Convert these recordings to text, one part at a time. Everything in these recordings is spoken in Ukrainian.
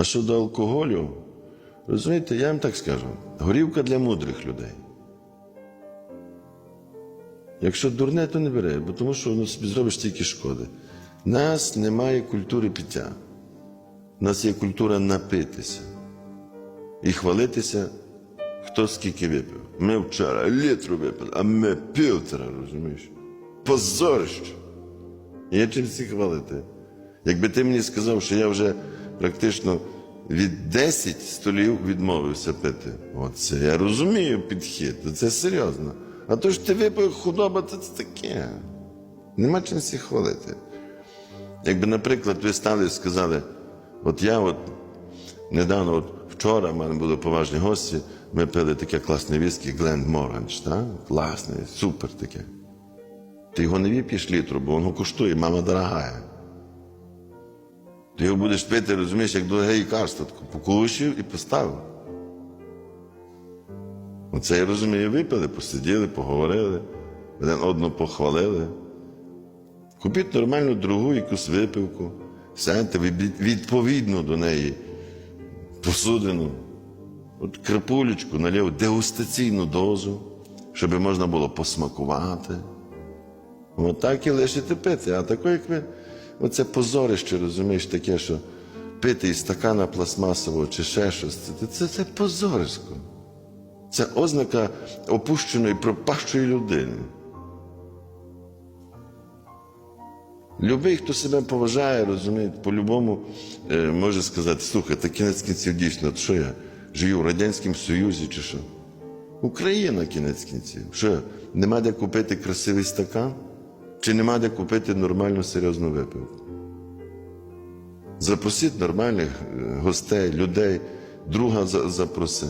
А щодо алкоголю, розумієте, я вам так скажу: горівка для мудрих людей. Якщо дурне, то не бери, бо тому що ну, собі зробиш тільки шкоди. Нас немає культури пиття. У нас є культура напитися і хвалитися, хто скільки випив. Ми вчора літру випили, а ми півтора, розумієш? Позорище. Є чим всі хвалити. Якби ти мені сказав, що я вже практично від 10 столів відмовився пити. Оце я розумію підхід, це серйозно. А то ж ти випив худоба, то це таке. Нема чим всіх хвалити. Якби, наприклад, ви стали і сказали, от я от недавно, от вчора в мене були поважні гості, ми пили таке класне віскі Гленд Моранж, так? Класне, супер таке. Ти його не вип'єш літру, бо воно коштує, мама дорогая. Ти його будеш пити, розумієш, як дороге лікарство, тако покушив і поставив. Оце я розумію, випили, посиділи, поговорили, один одного похвалили. Купіть нормальну другу якусь випивку, сядьте від- відповідно до неї посудину, от крапулечку налив дегустаційну дозу, щоб можна було посмакувати. От і лишите пити. А таке, як ви, оце позорище, розумієш, таке, що пити із стакана пластмасового чи ще щось, це, це, це позорисько. Це ознака опущеної, пропащої людини. Любий, хто себе поважає, розуміє, по-любому е, може сказати, слухай, та кінець кінців дійсно, що я живу в Радянському Союзі чи що? Україна кінець кінців. Що, нема де купити красивий стакан? Чи нема де купити нормальну серйозну випивку? Запросіть нормальних е, гостей, людей, друга запроси.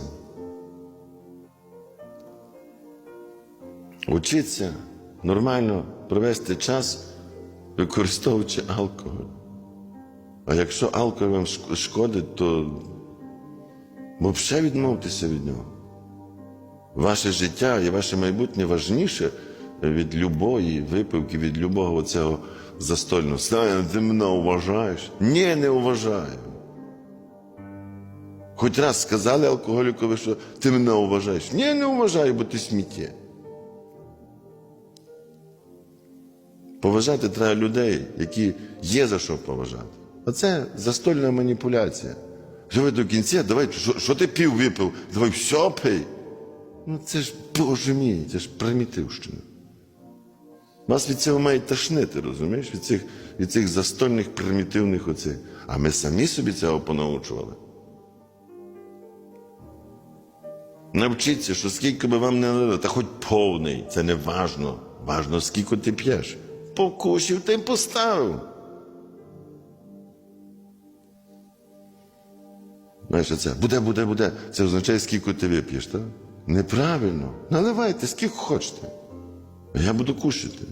Учіться нормально провести час, використовуючи алкоголь. А якщо алкоголь вам шкодить, то взагалі відмовтеся від нього. Ваше життя і ваше майбутнє важніше від любої випивки, від любого цього застольного. Слава, ти мене вважаєш? Ні, не вважаю. Хоч раз сказали алкоголікові, що ти мене вважаєш. Ні, не вважаю, бо ти сміттє. Поважати треба людей, які є за що поважати. А це застольна маніпуляція. Живи до кінця, давай, що, що ти пів випив? Давай все пий. Ну це ж, боже мій, це ж примітивщина. Вас від цього мають тошнити, розумієш? Від цих, від цих застольних примітивних оцих. А ми самі собі цього понаучували. Навчіться, що скільки би вам не налили, та хоч повний, це не важно. Важно, скільки ти п'єш. Покусив та й поставив. Знаєш, це буде, буде, буде. Це означає, скільки ти вип'єш, так? Неправильно. Наливайте, скільки хочете. Я буду кушати.